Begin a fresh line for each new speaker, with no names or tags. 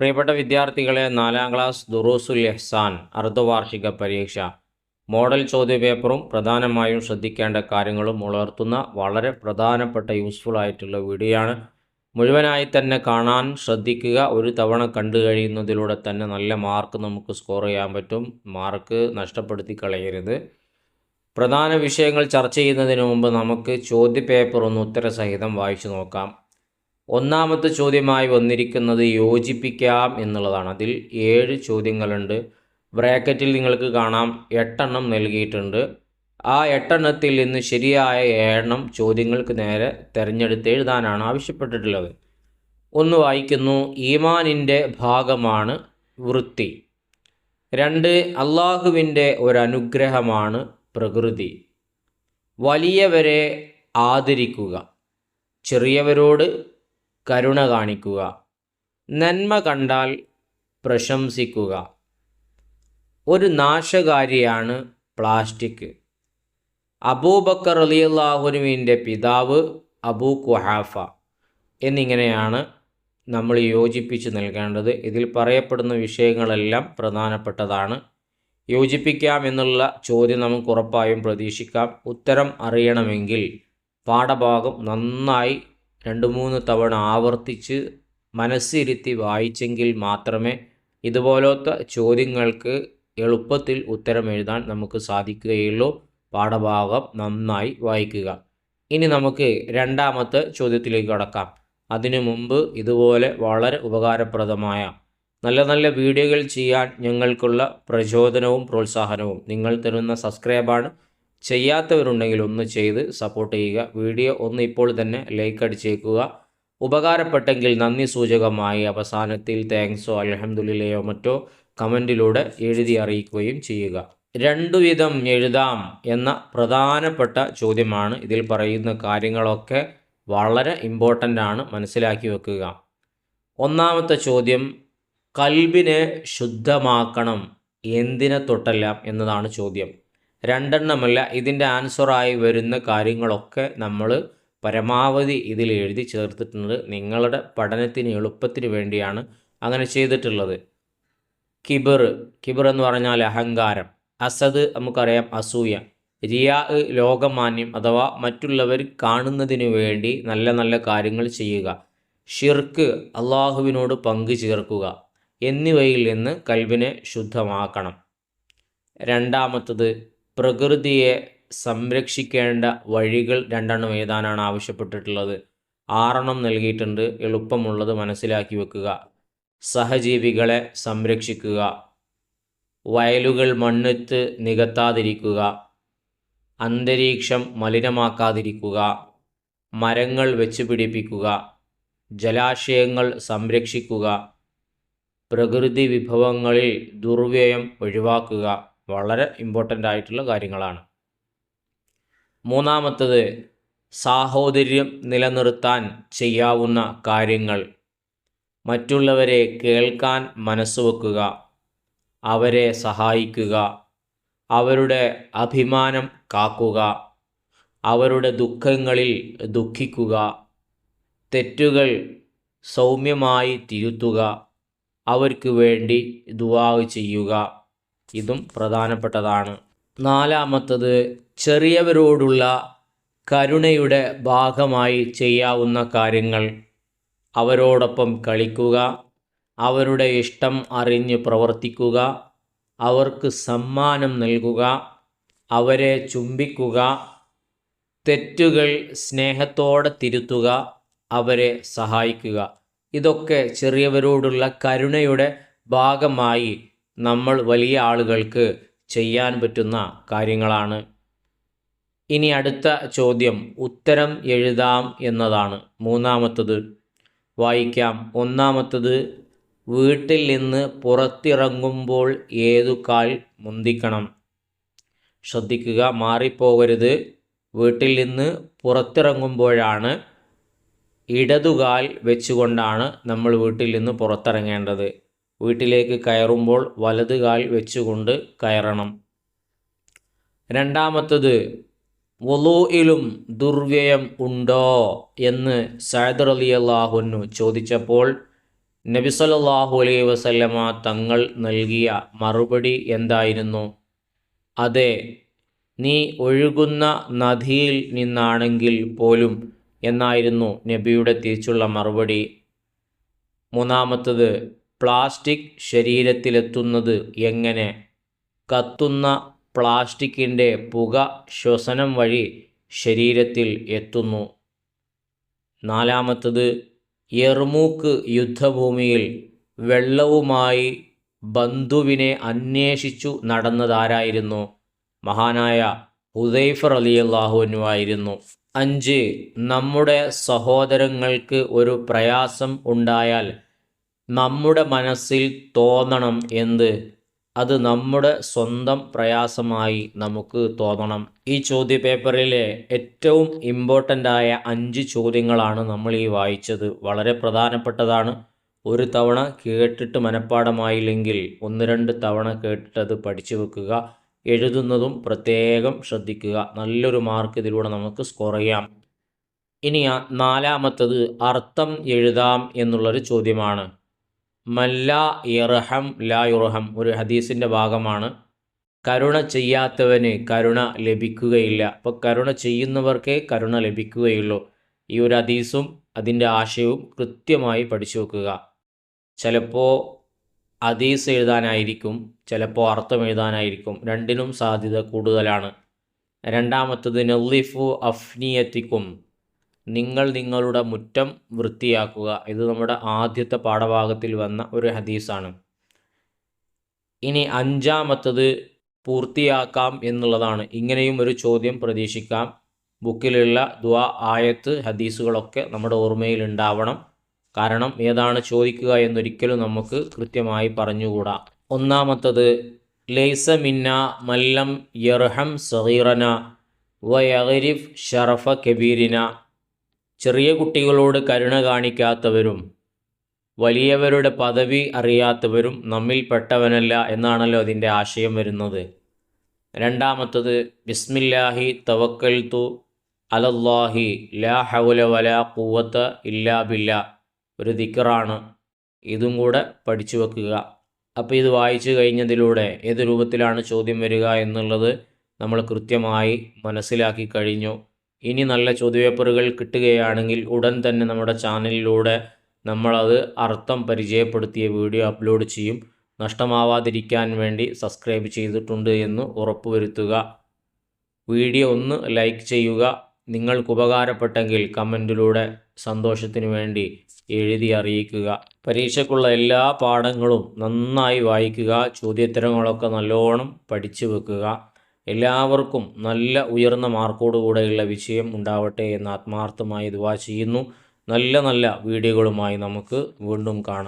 പ്രിയപ്പെട്ട വിദ്യാർത്ഥികളെ നാലാം ക്ലാസ് ദുറൂസുൽ എഹ്സാൻ അർദ്ധവാർഷിക പരീക്ഷ. മോഡൽ ചോദ്യപേപ്പറും പ്രധാനമായും ശ്രദ്ധിക്കേണ്ട കാര്യങ്ങളും ഉണർത്തുന്ന വളരെ പ്രധാനപ്പെട്ട യൂസ്ഫുൾ ആയിട്ടുള്ള വീഡിയോയാണ് മുഴുവനായി തന്നെ കാണാൻ ശ്രദ്ധിക്കുക. ഒരു തവണ കണ്ടു കഴിയുന്നതിലൂടെ തന്നെ നല്ല മാർക്ക് നമുക്ക് സ്കോർ ചെയ്യാൻ പറ്റും. മാർക്ക് നഷ്ടപ്പെടുത്തി കളയരുത്. പ്രധാന വിഷയങ്ങൾ ചർച്ച ചെയ്യുന്നതിന് മുമ്പ് നമുക്ക് ചോദ്യപേപ്പർ ഒന്ന് ഉത്തരസഹിതം വായിച്ചു നോക്കാം. ഒന്നാമത്തെ ചോദ്യമായി വന്നിരിക്കുന്നത് യോജിപ്പിക്കാം എന്നുള്ളതാണ്. അതിൽ ഏഴ് ചോദ്യങ്ങളുണ്ട്. ബ്രാക്കറ്റിൽ നിങ്ങൾക്ക് കാണാം എട്ടെണ്ണം നൽകിയിട്ടുണ്ട്. ആ എട്ടെണ്ണത്തിൽ നിന്ന് ശരിയായ ഏഴെണ്ണം ചോദ്യങ്ങൾക്ക് നേരെ തിരഞ്ഞെടുത്ത് എഴുതാനാണ് ആവശ്യപ്പെട്ടിട്ടുള്ളത്. ഒന്ന് വായിക്കുന്നു ഈമാനിന്റെ ഭാഗമാണ് വൃത്തി. രണ്ട് അള്ളാഹുവിന്റെ ഒരനുഗ്രഹമാണ് പ്രകൃതി. വലിയവരെ ആദരിക്കുക. ചെറിയവരോട് കരുണ കാണിക്കുക. നന്മ കണ്ടാൽ പ്രശംസിക്കുക. ഒരു നാശകാരിയാണ് പ്ലാസ്റ്റിക്. അബൂബക്കർ അലിയല്ലാഹുനുവിന്റെ പിതാവ് അബൂ കുഹാഫ എന്നിങ്ങനെയാണ് നമ്മൾ യോജിപ്പിച്ച് നൽകേണ്ടത്. ഇതിൽ പറയപ്പെടുന്ന വിഷയങ്ങളെല്ലാം പ്രധാനപ്പെട്ടതാണ്. യോജിപ്പിക്കാം എന്നുള്ള ചോദ്യം നമുക്ക് ഉറപ്പായും പ്രതീക്ഷിക്കാം. ഉത്തരം അറിയണമെങ്കിൽ പാഠഭാഗം നന്നായി രണ്ട് മൂന്ന് തവണ ആവർത്തിച്ച് മനസ്സിരുത്തി വായിച്ചെങ്കിൽ മാത്രമേ ഇതുപോലത്തെ ചോദ്യങ്ങൾക്ക് എളുപ്പത്തിൽ ഉത്തരം എഴുതാൻ നമുക്ക് സാധിക്കുകയുള്ളൂ. പാഠഭാഗം നന്നായി വായിക്കുക. ഇനി നമുക്ക് രണ്ടാമത്തെ ചോദ്യത്തിലേക്ക് കടക്കാം. അതിനു മുമ്പ് ഇതുപോലെ വളരെ ഉപകാരപ്രദമായ നല്ല നല്ല വീഡിയോകൾ ചെയ്യാൻ ഞങ്ങൾക്കുള്ള പ്രചോദനവും പ്രോത്സാഹനവും നിങ്ങൾ തരുന്ന സബ്സ്ക്രൈബാണ്. ചെയ്യാത്തവരുണ്ടെങ്കിൽ ഒന്ന് ചെയ്ത് സപ്പോർട്ട് ചെയ്യുക. വീഡിയോ ഒന്ന് ഇപ്പോൾ തന്നെ ലൈക്ക് അടിച്ചേക്കുക. ഉപകാരപ്പെട്ടെങ്കിൽ നന്ദി സൂചകമായി അവസാനത്തിൽ താങ്ക്സോ അലഹമുല്ലയോ മറ്റോ കമന്റിലൂടെ എഴുതി അറിയിക്കുകയും ചെയ്യുക. രണ്ടു വിധം എഴുതാം എന്ന പ്രധാനപ്പെട്ട ചോദ്യമാണ് ഇതിൽ പറയുന്ന കാര്യങ്ങളൊക്കെ വളരെ ഇമ്പോർട്ടന്റ് ആണ് മനസ്സിലാക്കി വെക്കുക. ഒന്നാമത്തെ ചോദ്യം കൽബിനെ ശുദ്ധമാക്കണം എന്തിനെ തൊട്ടെല്ലാം എന്നതാണ് ചോദ്യം. രണ്ടെണ്ണമല്ല ഇതിന്റെ ആൻസറായി വരുന്ന കാര്യങ്ങളൊക്കെ നമ്മൾ പരമാവധി ഇതിൽ എഴുതി ചേർത്തിട്ടുണ്ട് നിങ്ങളുടെ പഠനത്തിന് എളുപ്പത്തിന് വേണ്ടിയാണ് അങ്ങനെ ചെയ്തിട്ടുള്ളത്. കിബർ കിബർ എന്ന് പറഞ്ഞാൽ അഹങ്കാരം അസദ് നമുക്കറിയാം അസൂയ റിയാ ലോകമാന്യം അഥവാ മറ്റുള്ളവർ കാണുന്നതിന് വേണ്ടി നല്ല നല്ല കാര്യങ്ങൾ ചെയ്യുക ഷിർക്ക് അള്ളാഹുവിനോട് പങ്കു ചേർക്കുക എന്നിവയിൽ നിന്ന് കൽവിനെ ശുദ്ധമാക്കണം. രണ്ടാമത്തത് പ്രകൃതിയെ സംരക്ഷിക്കേണ്ട വഴികൾ രണ്ടെണ്ണം എഴുതാനാണ് ആവശ്യപ്പെട്ടിട്ടുള്ളത്? ആറെണ്ണം നൽകിയിട്ടുണ്ട്. എളുപ്പമുള്ളത് മനസ്സിലാക്കി വെക്കുക. സഹജീവികളെ സംരക്ഷിക്കുക. വയലുകൾ മണ്ണെത്ത് നികത്താതിരിക്കുക. അന്തരീക്ഷം മലിനമാക്കാതിരിക്കുക. മരങ്ങൾ വെച്ച് പിടിപ്പിക്കുക. ജലാശയങ്ങൾ സംരക്ഷിക്കുക. പ്രകൃതി വിഭവങ്ങളിൽ ദുർവ്യയം ഒഴിവാക്കുക. വളരെ ഇമ്പോർട്ടന്റ് ആയിട്ടുള്ള കാര്യങ്ങളാണ്. മൂന്നാമത്തത് സാഹോദര്യം നിലനിർത്താൻ ചെയ്യാവുന്ന കാര്യങ്ങൾ. മറ്റുള്ളവരെ കേൾക്കാൻ മനസ്സ് വെക്കുക അവരെ സഹായിക്കുക അവരുടെ അഭിമാനം കാക്കുക അവരുടെ ദുഃഖങ്ങളിൽ ദുഃഖിക്കുക തെറ്റുകൾ സൗമ്യമായി തിരുത്തുക അവർക്ക് വേണ്ടി ദുവാവ് ചെയ്യുക. ഇതും പ്രധാനപ്പെട്ടതാണ്. നാലാമത്തത് ചെറിയവരോടുള്ള കരുണയുടെ ഭാഗമായി ചെയ്യാവുന്ന കാര്യങ്ങൾ. അവരോടൊപ്പം കളിക്കുക അവരുടെ ഇഷ്ടം അറിഞ്ഞ് പ്രവർത്തിക്കുക അവർക്ക് സമ്മാനം നൽകുക അവരെ ചുംബിക്കുക തെറ്റുകൾ സ്നേഹത്തോടെ തിരുത്തുക അവരെ സഹായിക്കുക. ഇതൊക്കെ ചെറിയവരോടുള്ള കരുണയുടെ ഭാഗമായി നമ്മൾ വലിയ ആളുകൾക്ക് ചെയ്യാൻ പറ്റുന്ന കാര്യങ്ങളാണ്. ഇനി അടുത്ത ചോദ്യം ഉത്തരം എഴുതാം എന്നതാണ്. മൂന്നാമത്തത് വായിക്കാം. ഒന്നാമത്തത് വീട്ടിൽ നിന്ന് പുറത്തിറങ്ങുമ്പോൾ ഏതു കാൽ മുന്തിക്കണം? ശ്രദ്ധിക്കുക മാറിപ്പോകരുത്. വീട്ടിൽ നിന്ന് പുറത്തിറങ്ങുമ്പോഴാണ് ഇടതുകാൽ വെച്ചുകൊണ്ടാണ് നമ്മൾ വീട്ടിൽ നിന്ന് പുറത്തിറങ്ങേണ്ടത്. വീട്ടിലേക്ക് കയറുമ്പോൾ വലത് കാൽ വെച്ചുകൊണ്ട് കയറണം. രണ്ടാമത്തത് വലൂയിലും ദുർവ്യയം ഉണ്ടോ? എന്ന് സൈദർ അലി അള്ളാഹുനു ചോദിച്ചപ്പോൾ നബി സല്ലല്ലാഹു അലൈഹി വസല്ലമ തങ്ങൾ നൽകിയ മറുപടി എന്തായിരുന്നു? അതെ നീ ഒഴുകുന്ന നദിയിൽ നിന്നാണെങ്കിൽ പോലും എന്നായിരുന്നു നബിയുടെ തിരിച്ചുള്ള മറുപടി. മൂന്നാമത്തത് പ്ലാസ്റ്റിക് ശരീരത്തിലെത്തുന്നത് എങ്ങനെ? കത്തുന്ന പ്ലാസ്റ്റിക്കിന്റെ പുക ശ്വസനം വഴി ശരീരത്തിൽ എത്തുന്നു. നാലാമത്തത് എർമൂക്ക് യുദ്ധഭൂമിയിൽ വെള്ളവുമായി ബന്ധുവിനെ അന്വേഷിച്ചു നടന്നതാരായിരുന്നു മഹാനായ ഹുദൈഫർ അലി അള്ളാഹുവിനുമായിരുന്നു അഞ്ച് നമ്മുടെ സഹോദരങ്ങൾക്ക് ഒരു പ്രയാസം ഉണ്ടായാൽ നമ്മുടെ മനസ്സിൽ തോന്നണം എന്ത്? അത് നമ്മുടെ സ്വന്തം പ്രയാസമായി നമുക്ക് തോന്നണം. ഈ ചോദ്യ പേപ്പറിലെ ഏറ്റവും ഇമ്പോർട്ടന്റ് ആയ അഞ്ച് ചോദ്യങ്ങളാണ് നമ്മൾ ഈ വായിച്ചത്. വളരെ പ്രധാനപ്പെട്ടതാണ്. ഒരു തവണ കേട്ടിട്ട് മനഃപ്പാടമായില്ലെങ്കിൽ ഒന്ന് രണ്ട് തവണ കേട്ടിട്ടത് പഠിച്ചു വെക്കുക. എഴുതുന്നതും പ്രത്യേകം ശ്രദ്ധിക്കുക. നല്ലൊരു മാർക്ക് ഇതിലൂടെ നമുക്ക് സ്കോർ ചെയ്യാം. ഇനി നാലാമത്തത് അർത്ഥം എഴുതാം എന്നുള്ളൊരു ചോദ്യമാണ്. മല്ല ഇറഹം ലാ ഇറഹം ഒരു ഹദീസിന്റെ ഭാഗമാണ്. കരുണ ചെയ്യാത്തവന് കരുണ ലഭിക്കുകയില്ല. അപ്പോൾ കരുണ ചെയ്യുന്നവർക്കേ കരുണ ലഭിക്കുകയുള്ളൂ. ഈ ഒരു ഹദീസും അതിന്റെ ആശയവും കൃത്യമായി പഠിച്ചു വെക്കുക. ചിലപ്പോൾ ഹദീസ് എഴുതാനായിരിക്കും ചിലപ്പോൾ അർത്ഥം എഴുതാനായിരിക്കും. രണ്ടിനും സാധ്യത കൂടുതലാണ്. രണ്ടാമത്തത് നെല്ലിഫു അഫ്നിയത്തിക്കും നിങ്ങൾ നിങ്ങളുടെ മുറ്റം വൃത്തിയാക്കുക. ഇത് നമ്മുടെ ആദ്യത്തെ പാഠഭാഗത്തിൽ വന്ന ഒരു ഹദീസാണ്. ഇനി അഞ്ചാമത്തത് പൂർത്തിയാക്കാം എന്നുള്ളതാണ്. ഇങ്ങനെയും ഒരു ചോദ്യം പ്രതീക്ഷിക്കാം. ബുക്കിലുള്ള ദ്വാ ആയത്ത് ഹദീസുകളൊക്കെ നമ്മുടെ ഓർമ്മയിൽ ഉണ്ടാവണം. കാരണം ഏതാണ് ചോദിക്കുക എന്നൊരിക്കലും നമുക്ക് കൃത്യമായി പറഞ്ഞുകൂടാ. ഒന്നാമത്തത് ലൈസ മിന്ന മല്ലം യർഹം സഹീറന വയറിഫ് ഷറഫ കബീരിന. ചെറിയ കുട്ടികളോട് കരുണ കാണിക്കാത്തവരും വലിയവരുടെ പദവി അറിയാത്തവരും നമ്മിൽ പെട്ടവനല്ല എന്നാണല്ലോ അതിന്റെ ആശയം വരുന്നത്. രണ്ടാമത്തത് ബിസ്മില്ലാഹി തവക്കൽ തു അലല്ലാഹി ലാ ഹൗല വല കൂവത്ത് ഇല്ലാ ബില്ല. ഒരു ദിക്കറാണ് ഇതും കൂടെ പഠിച്ചു വെക്കുക. അപ്പോൾ ഇത് വായിച്ചു കഴിഞ്ഞതിലൂടെ ഏത് രൂപത്തിലാണ് ചോദ്യം വരിക എന്നുള്ളത് നമ്മൾ കൃത്യമായി മനസ്സിലാക്കി കഴിഞ്ഞു. ഇനി നല്ല ചോദ്യപേപ്പറുകൾ കിട്ടുകയാണെങ്കിൽ ഉടൻ തന്നെ നമ്മുടെ ചാനലിലൂടെ നമ്മളത് അർത്ഥം പരിചയപ്പെടുത്തിയ വീഡിയോ അപ്ലോഡ് ചെയ്യും. നഷ്ടമാവാതിരിക്കാൻ വേണ്ടി സബ്സ്ക്രൈബ് ചെയ്തിട്ടുണ്ട് എന്ന് ഉറപ്പുവരുത്തുക. വീഡിയോ ഒന്ന് ലൈക്ക് ചെയ്യുക. നിങ്ങൾക്ക് ഉപകാരപ്പെട്ടെങ്കിൽ കമന്റിലൂടെ സന്തോഷത്തിന് വേണ്ടി എഴുതി അറിയിക്കുക. പരീക്ഷയ്ക്കുള്ള എല്ലാ പാഠങ്ങളും നന്നായി വായിക്കുക. ചോദ്യോത്തരങ്ങളൊക്കെ നല്ലോണം പഠിച്ചു വെക്കുക. എല്ലാവർക്കും നല്ല ഉയർന്ന മാർക്കോടുകൂടെയുള്ള വിജയം ഉണ്ടാവട്ടെ എന്ന് ആത്മാർത്ഥമായി ദുവാ ചെയ്യുന്നു. നല്ല നല്ല വീഡിയോകളുമായി നമുക്ക് വീണ്ടും കാണാം.